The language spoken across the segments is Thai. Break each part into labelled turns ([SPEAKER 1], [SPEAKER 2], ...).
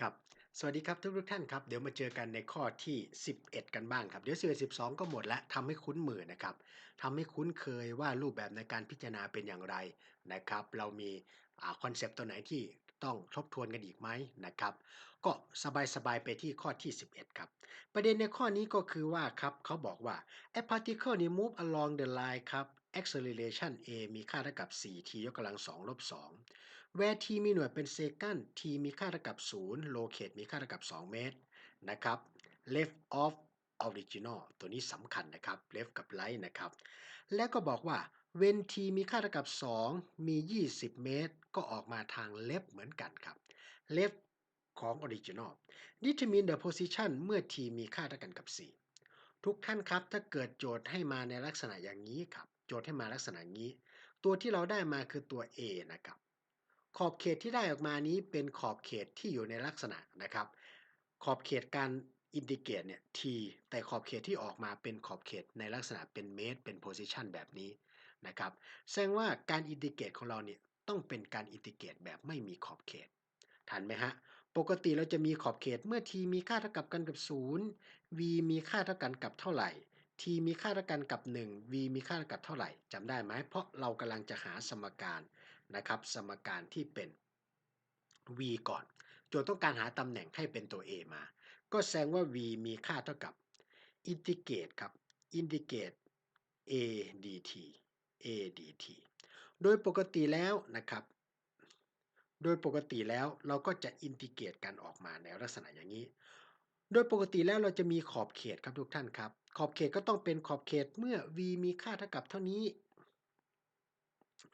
[SPEAKER 1] ครับ สวัสดีครับทุกทุกท่านครับ เดี๋ยวมาเจอกันในข้อที่ 11 กันบ้างครับ เดี๋ยว11 12 ก็หมดแล้วทำให้คุ้นมือนะครับทำให้คุ้นเคยว่ารูปแบบในการพิจารณาเป็นอย่างไรนะครับ เรามีคอนเซปต์ตัวไหนที่ต้องทบทวนกันอีกไหมนะครับ ก็สบายๆไปที่ข้อที่ 11 ครับ ประเด็นในข้อนี้ก็คือว่าครับเขาบอกว่า a particle นี่ move along the line ครับ acceleration a มีค่าเท่ากับ 4t ยกกำลัง2ลบ2 where t มีหน่วยเป็นเซกัน t มีค่าเท่ากับ 0 locate มีค่าเท่ากับ 2 เมตรนะครับ left of original ตัวนี้สำคัญนะครับ left กับ right นะครับ และก็บอกว่า when t มีค่าเท่ากับ 2 มี 20 เมตร ก็ออกมาทาง left เหมือนกันครับ left ของ original determine the position เมื่อ t มีค่าเท่ากันกับ 4 ทุกท่านครับ ถ้าเกิดโจทย์ให้มาในลักษณะอย่างนี้ครับ โจทย์ให้มาลักษณะนี้ ตัวที่เราได้มาคือตัว A นะครับ ขอบเขตที่ได้ออกมานี้เป็นขอบเขตที่อยู่ในลักษณะนะครับ ขอบเขตการอินดิเกตเนี่ย t แต่ขอบเขตที่ออกมาเป็นขอบเขตในลักษณะเป็นเมตรเป็นโพซิชันแบบนี้นะครับ แสดงว่าการอินดิเกตของเราเนี่ยต้องเป็นการอินดิเกตแบบไม่มีขอบเขต ทันไหมฮะ ปกติเราจะมีขอบเขตเมื่อ t มีค่าเท่ากับกันกับ 0 v มีค่าเท่ากันกับเท่าไหร่ t มีค่าเท่ากันกับ 1 v มีค่าเท่ากับเท่าไหร่จำได้ไหมเพราะเรากำลังจะหาสมการ นะครับสมการที่เป็น v ก่อน โจทย์ต้องการหาตำแหน่งให้เป็นตัว a มา ก็แสดงว่า v มีค่าเท่ากับอินทิเกตครับอินทิเกต a dt a dt โดยปกติแล้วนะครับ โดยปกติแล้วเราก็จะอินทิเกตกันออกมาในลักษณะอย่างนี้ โดยปกติแล้วเราจะมีขอบเขตครับทุกท่านครับ ขอบเขตก็ต้องเป็นขอบเขตเมื่อ v มีค่าเท่ากับเท่านี้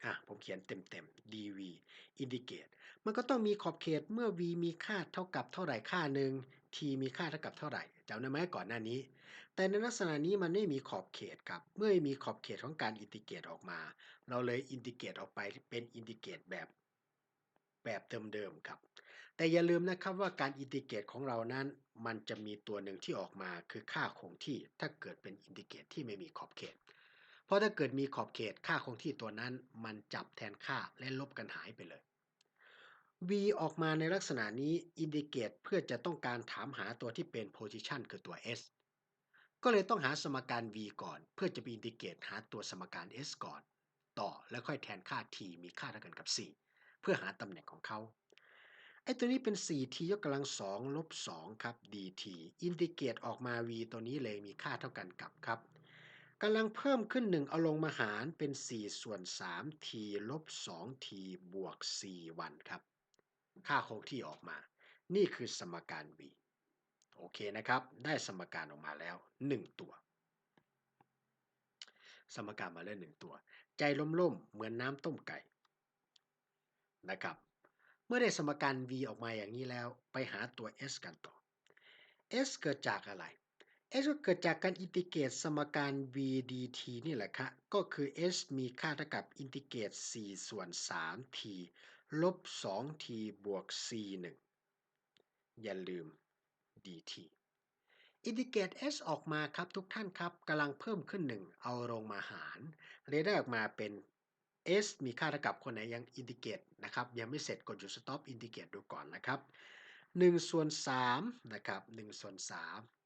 [SPEAKER 1] อะผมเขียนเต็มๆ dv indicate มันก็ต้องมีขอบเขตเมื่อ v มีค่าเท่ากับเท่าไหร่ค่าหนึ่ง t มีค่าเท่ากับเท่าไหร่จำได้ไหมก่อนหน้านี้ แต่ในลักษณะนี้มันไม่มีขอบเขตครับ เมื่อมีขอบเขตของการอินทิเกตออกมา เราเลยอินทิเกตออกไปเป็นอินทิเกตแบบแบบเดิมๆครับ แต่อย่าลืมนะครับว่าการอินทิเกตของเรานั้น มันจะมีตัวหนึ่งที่ออกมาคือค่าคงที่ถ้าเกิดเป็นอินทิเกตที่ไม่มีขอบเขต เพราะถ้าเกิดมีขอบเขตค่าคงที่ตัวนั้น มันจับแทนค่าและลบกันหายไปเลย v ออกมาในลักษณะนี้อินดิเกตเพื่อจะต้องการถามหาตัวที่เป็น position คือตัว s ก็เลยต้องหาสมการ v ก่อน เพื่อจะไปอินดิเกตหาตัวสมการ s ก่อน ต่อแล้วค่อยแทนค่า t มีค่าเท่ากันกับ 4 เพื่อหาตำแหน่งของเขาไอ้ตัวนี้เป็น 4t ยกกำลัง2ลบ2ครับ dt อินดิเกตออกมา v ตัวนี้เลยมีค่าเท่ากันกับครับ กำลังเพิ่มขึ้น 1 เอาลงมาหารเป็น 4 ส่วน 3t ลบ 2t บวก 4 วันครับ ค่าคงที่ออกมา นี่คือสมการ v โอเคนะครับ ได้สมการออกมาแล้ว 1 ตัว สมการมาแล้ว 1 ตัว ใจล่มๆ เหมือนน้ำต้มไก่นะครับ เมื่อได้สมการ v ออกมาอย่างนี้แล้ว ไปหาตัว s กันต่อ s เกิดจากอะไร s ก็เกิดจากการอินทิเกรตสมการ v dt นี่แหละครับก็คือ s มีค่าเท่ากับอินทิเกรต 4 ส่วน 3t ลบ 2t บวก c 1อย่าลืม dt อินทิเกรต s ออกมาครับทุกท่านครับกำลังเพิ่มขึ้น 1 เอาลงมาหารเลยได้ออกมาเป็น s มีค่าเท่ากับคนไหนยังอินทิเกรตนะครับยังไม่เสร็จกดหยุด stop อินทิเกรตดูก่อนนะครับ1ส่วน3นะครับ1ส่วน3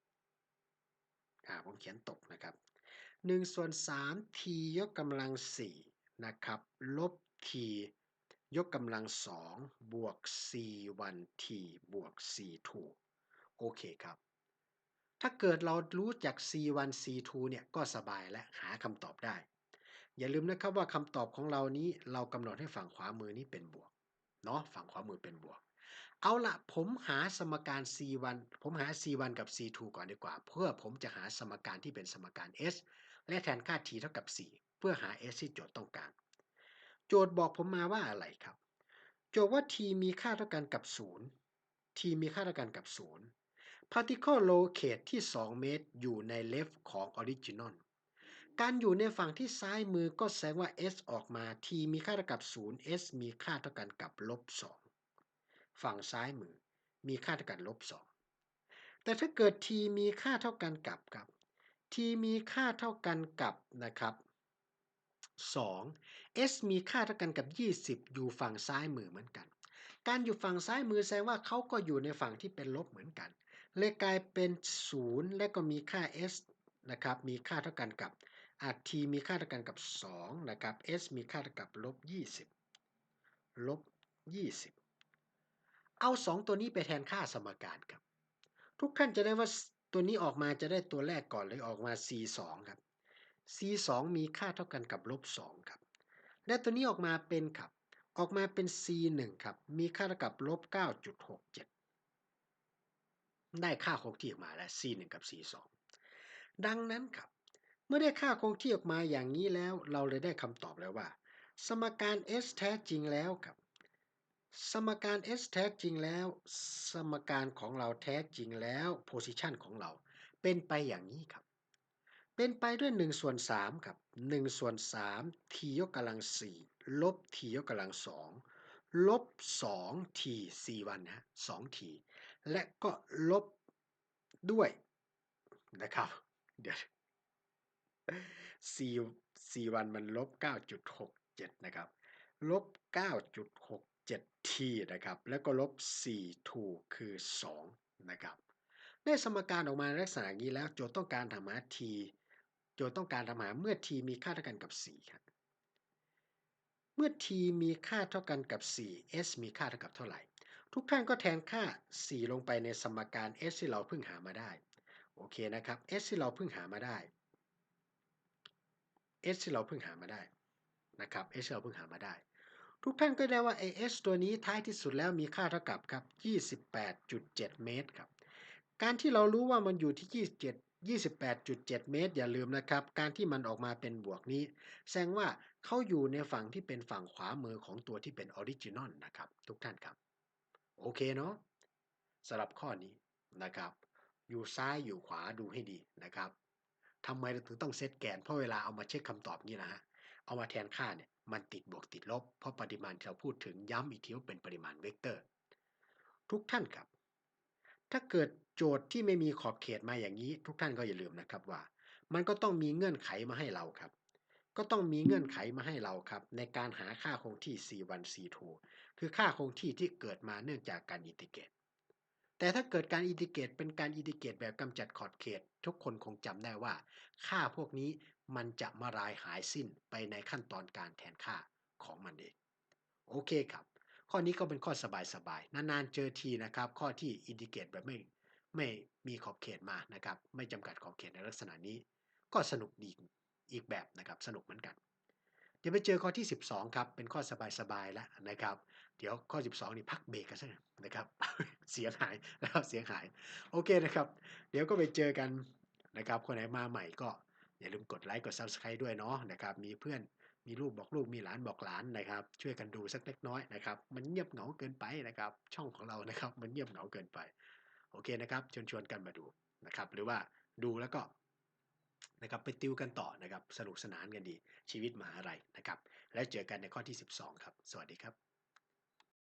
[SPEAKER 1] อ่าผมเขียนตกนะครับ1ส่วน3 t ยกกำลัง4นะครับลบ t ยกกำลัง2บวก c 1 t บวก c 2โอเคครับ ถ้าเกิดเรารู้จัก c 1 c 2 เนี่ยก็สบายและหาคำตอบได้ อย่าลืมนะครับว่าคำตอบของเรานี้เรากำหนดให้ฝั่งขวามือนี้เป็นบวก เนาะฝั่งขวามือเป็นบวก เอาละผมหาสมการ c1 ผมหา c1 กับ c2 ก่อนดีกว่า เพื่อผมจะหาสมการที่เป็นสมการ s และแทนค่า t เท่ากับ 4 เพื่อหา s ที่โจทย์ต้องการ โจทย์บอกผมมาว่าอะไรครับ โจทย์ว่า t มีค่าเท่ากันกับ 0 t มีค่าเท่ากันกับ 0 particle locate ที่ 2 เมตรอยู่ใน left ของ original การอยู่ในฝั่งที่ซ้ายมือก็แสดงว่า s ออกมา t มีค่าเท่ากับ 0 s มีค่าเท่ากันกับลบ 2 ฝั่งซ้ายมือมีค่าเท่ากันลบ 2 แต่ถ้าเกิด t มีค่าเท่ากันกับกับ t มีค่าเท่ากันกับนะครับ 2 s มีค่าเท่ากันกับ 20 อยู่ฝั่งซ้ายมือเหมือนกัน การอยู่ฝั่งซ้ายมือแสดงว่าเขาก็อยู่ในฝั่งที่เป็นลบเหมือนกัน เลยกลายเป็น 0 และก็มีค่า s นะครับ มีค่าเท่ากันกับ อา t มีค่าเท่ากันกับ 2 นะครับ s มีค่าเท่ากับลบ20ลบ20 เอา 2 ตัวนี้ไปแทนค่าสมการครับ ทุกท่านจะได้ว่าตัวนี้ออกมาจะได้ตัวแรกก่อนเลยออกมา c 2ครับ c 2มีค่าเท่ากันกับลบ2ครับ และตัวนี้ออกมาเป็นครับ ออกมาเป็น c 1ครับ มีค่าเท่ากับลบ9.67 ได้ค่าคงที่ออกมาแล้ว c 1กับ c 2ดังนั้นครับ มื่อได้ค่าคงที่ออกมาอย่างนี้แล้ว เราเลยได้คำตอบแล้วว่า สมการ s แท้จริงแล้วครับ สมการ s แท้จริงแล้ว สมการของเราแท้จริงแล้ว position ของเรา เป็นไปอย่างนี้ครับ เป็นไปด้วย1ส่วน3ครับ1ส่วน3 t ยกกำลัง 4 ลบ t ยกกำลัง 2 ลบ 2 t c 1นะ2 t และก็ลบด้วยนะครับ เดี๋ยว c c 1มันลบ9.67 นะครับ ลบ 9.67 t นะครับ แล้วก็ลบ4 2 คือ 2 นะครับ ได้สมการออกมาลักษณะนี้แล้วโจทย์ต้องการทำหา t โจทย์ต้องการทำหาเมื่อ t มีค่าเท่ากันกับ 4 ครับเมื่อ t มีค่าเท่ากันกับ 4 s มีค่าเท่ากับเท่าไหร่ ทุกท่านก็แทนค่า 4 ลงไปในสมการ s ที่เราเพิ่งหามาได้ โอเคนะครับ s ที่เราเพิ่งหามาได้ s ที่เราเพิ่งหามาได้นะครับ s ที่เราเพิ่งหามาได้ ทุกท่านก็ได้ว่า s ตัวนี้ท้ายที่สุดแล้วมีค่าเท่ากับครับ28.7 เมตรครับ การที่เรารู้ว่ามันอยู่ที่ 27 28.7 เมตร อย่าลืมนะครับ การที่มันออกมาเป็นบวกนี้ แสดงว่าเขาอยู่ในฝั่งที่เป็นฝั่งขวามือของตัวที่เป็นออริจินอลนะครับ ทุกท่านครับ โอเคเนาะสำหรับข้อนี้นะครับ อยู่ซ้ายอยู่ขวาดูให้ดีนะครับ ทำไมเราถึงต้องเซตแกน เพราะเวลาเอามาเช็คคำตอบนี้นะฮะ เอามาแทนค่าเนี่ยมันติดบวกติดลบ เพราะปริมาณที่เราพูดถึงย้ำอีกทีว่าเป็นปริมาณเวกเตอร์ ทุกท่านครับ ถ้าเกิดโจทย์ที่ไม่มีขอบเขตมาอย่างนี้ ทุกท่านก็อย่าลืมนะครับว่า มันก็ต้องมีเงื่อนไขมาให้เราครับ ก็ต้องมีเงื่อนไขมาให้เราครับ ในการหาค่าคงที่ C1 C2 คือค่าคงที่ที่เกิดมาเนื่องจากการอินทิเกรต แต่ถ้าเกิดการอินทิเกรตเป็นการอินทิเกรตแบบกำจัดขอบเขต ทุกคนคงจำได้ว่า ค่าพวกนี้มันจะมารายหายสิ้นไปในขั้นตอนการแทนค่าของมันเอง โอเคครับ ข้อนี้ก็เป็นข้อสบายๆ นานๆ เจอทีนะครับ ข้อที่อินทิเกรตแบบไม่ไม่มีขอบเขตมานะครับ ไม่จำกัดขอบเขตในลักษณะนี้ ก็สนุกดีอีกแบบนะครับ สนุกเหมือนกัน เดี๋ยวไปเจอข้อที่ 12 ครับ เป็นข้อสบายๆแล้วนะครับ เดี๋ยวข้อ 12 นี่พักเบรกกันสักนะครับ เสียงหายแล้วเสียงหาย โอเคนะครับ เดี๋ยวก็ไปเจอกันนะครับ คนไหนมาใหม่ก็อย่าลืมกดไลค์กด Subscribe ด้วยเนาะนะครับ มีเพื่อนมีลูกบอกลูกมีหลานบอกหลานนะครับ ช่วยกันดูสักเล็กน้อยนะครับ มันเงียบเหงาเกินไปนะครับ ช่องของเรานะครับ มันเงียบเหงาเกินไป โอเคนะครับชวนชวนกันมาดูนะครับ หรือว่าดูแล้วก็ นะครับไปติวกันต่อนะครับสนุกสนานกันดีชีวิตมหาอะไรนะครับ แล้วเจอกันในข้อที่ 12 ครับ สวัสดีครับ